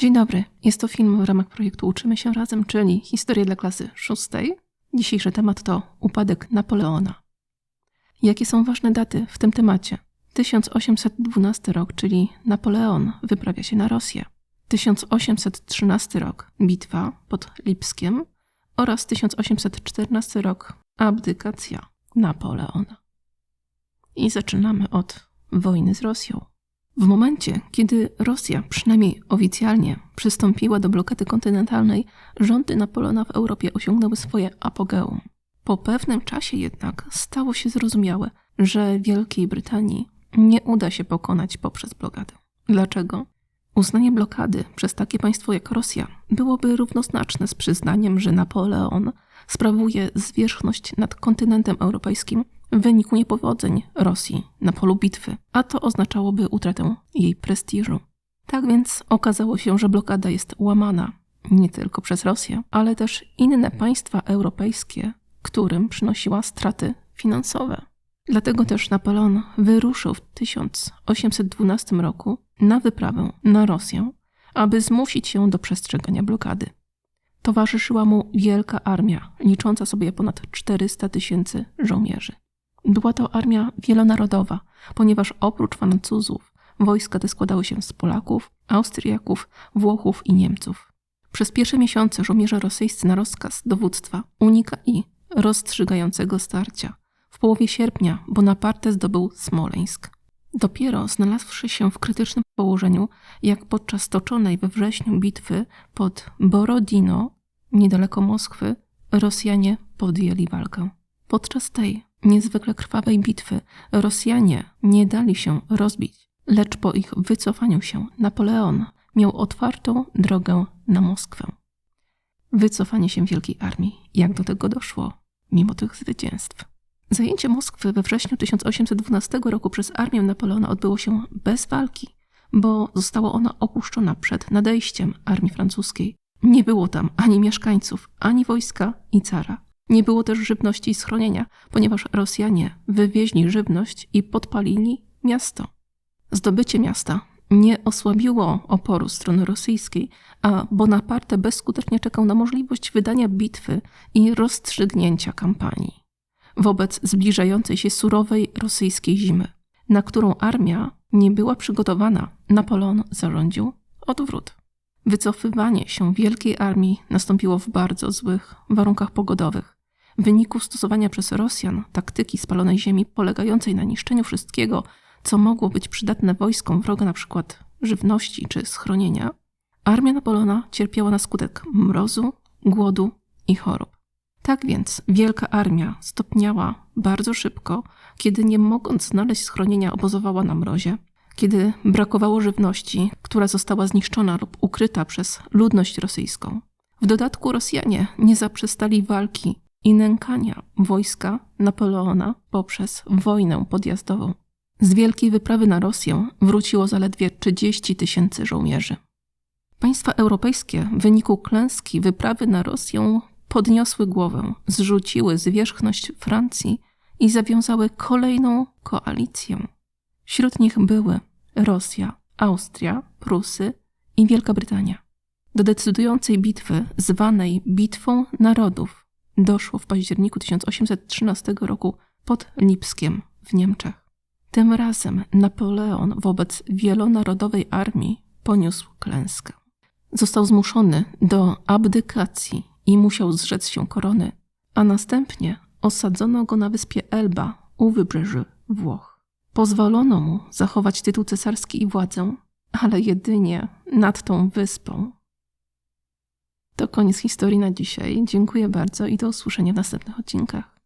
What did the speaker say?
Dzień dobry, jest to film w ramach projektu Uczymy się razem, czyli historia dla klasy szóstej. Dzisiejszy temat to upadek Napoleona. Jakie są ważne daty w tym temacie? 1812 rok, czyli Napoleon wyprawia się na Rosję. 1813 rok, bitwa pod Lipskiem oraz 1814 rok, abdykacja Napoleona. I zaczynamy od wojny z Rosją. W momencie, kiedy Rosja, przynajmniej oficjalnie, przystąpiła do blokady kontynentalnej, rządy Napoleona w Europie osiągnęły swoje apogeum. Po pewnym czasie jednak stało się zrozumiałe, że Wielkiej Brytanii nie uda się pokonać poprzez blokadę. Dlaczego? Uznanie blokady przez takie państwo jak Rosja byłoby równoznaczne z przyznaniem, że Napoleon sprawuje zwierzchność nad kontynentem europejskim w wyniku niepowodzeń Rosji na polu bitwy, a to oznaczałoby utratę jej prestiżu. Tak więc okazało się, że blokada jest łamana nie tylko przez Rosję, ale też inne państwa europejskie, którym przynosiła straty finansowe. Dlatego też Napoleon wyruszył w 1812 roku na wyprawę na Rosję, aby zmusić ją do przestrzegania blokady. Towarzyszyła mu wielka armia, licząca sobie ponad 400 tysięcy żołnierzy. Była to armia wielonarodowa, ponieważ oprócz Francuzów wojska te składały się z Polaków, Austriaków, Włochów i Niemców. Przez pierwsze miesiące żołnierze rosyjscy na rozkaz dowództwa unikali rozstrzygającego starcia. W połowie sierpnia Bonaparte zdobył Smoleńsk. Dopiero znalazłszy się w krytycznym położeniu, jak podczas toczonej we wrześniu bitwy pod Borodino, niedaleko Moskwy, Rosjanie podjęli walkę. Podczas tej niezwykle krwawej bitwy Rosjanie nie dali się rozbić, lecz po ich wycofaniu się Napoleon miał otwartą drogę na Moskwę. Wycofanie się wielkiej armii, jak do tego doszło, mimo tych zwycięstw. Zajęcie Moskwy we wrześniu 1812 roku przez armię Napoleona odbyło się bez walki, bo została ona opuszczona przed nadejściem armii francuskiej. Nie było tam ani mieszkańców, ani wojska i cara. Nie było też żywności i schronienia, ponieważ Rosjanie wywieźli żywność i podpalili miasto. Zdobycie miasta nie osłabiło oporu strony rosyjskiej, a Bonaparte bezskutecznie czekał na możliwość wydania bitwy i rozstrzygnięcia kampanii wobec zbliżającej się surowej rosyjskiej zimy, na którą armia nie była przygotowana. Napoleon zarządził odwrót. Wycofywanie się wielkiej armii nastąpiło w bardzo złych warunkach pogodowych. W wyniku stosowania przez Rosjan taktyki spalonej ziemi polegającej na niszczeniu wszystkiego, co mogło być przydatne wojskom wroga, np. żywności czy schronienia, armia Napoleona cierpiała na skutek mrozu, głodu i chorób. Tak więc wielka armia stopniała bardzo szybko, kiedy nie mogąc znaleźć schronienia obozowała na mrozie, kiedy brakowało żywności, która została zniszczona lub ukryta przez ludność rosyjską. W dodatku Rosjanie nie zaprzestali walki i nękania wojska Napoleona poprzez wojnę podjazdową. Z wielkiej wyprawy na Rosję wróciło zaledwie 30 tysięcy żołnierzy. Państwa europejskie w wyniku klęski wyprawy na Rosję podniosły głowę, zrzuciły zwierzchność Francji i zawiązały kolejną koalicję. Wśród nich były Rosja, Austria, Prusy i Wielka Brytania. Do decydującej bitwy, zwanej Bitwą Narodów, doszło w październiku 1813 roku pod Lipskiem w Niemczech. Tym razem Napoleon wobec wielonarodowej armii poniósł klęskę. Został zmuszony do abdykacji i musiał zrzec się korony, a następnie osadzono go na wyspie Elba u wybrzeży Włoch. Pozwolono mu zachować tytuł cesarski i władzę, ale jedynie nad tą wyspą. To koniec historii na dzisiaj. Dziękuję bardzo i do usłyszenia w następnych odcinkach.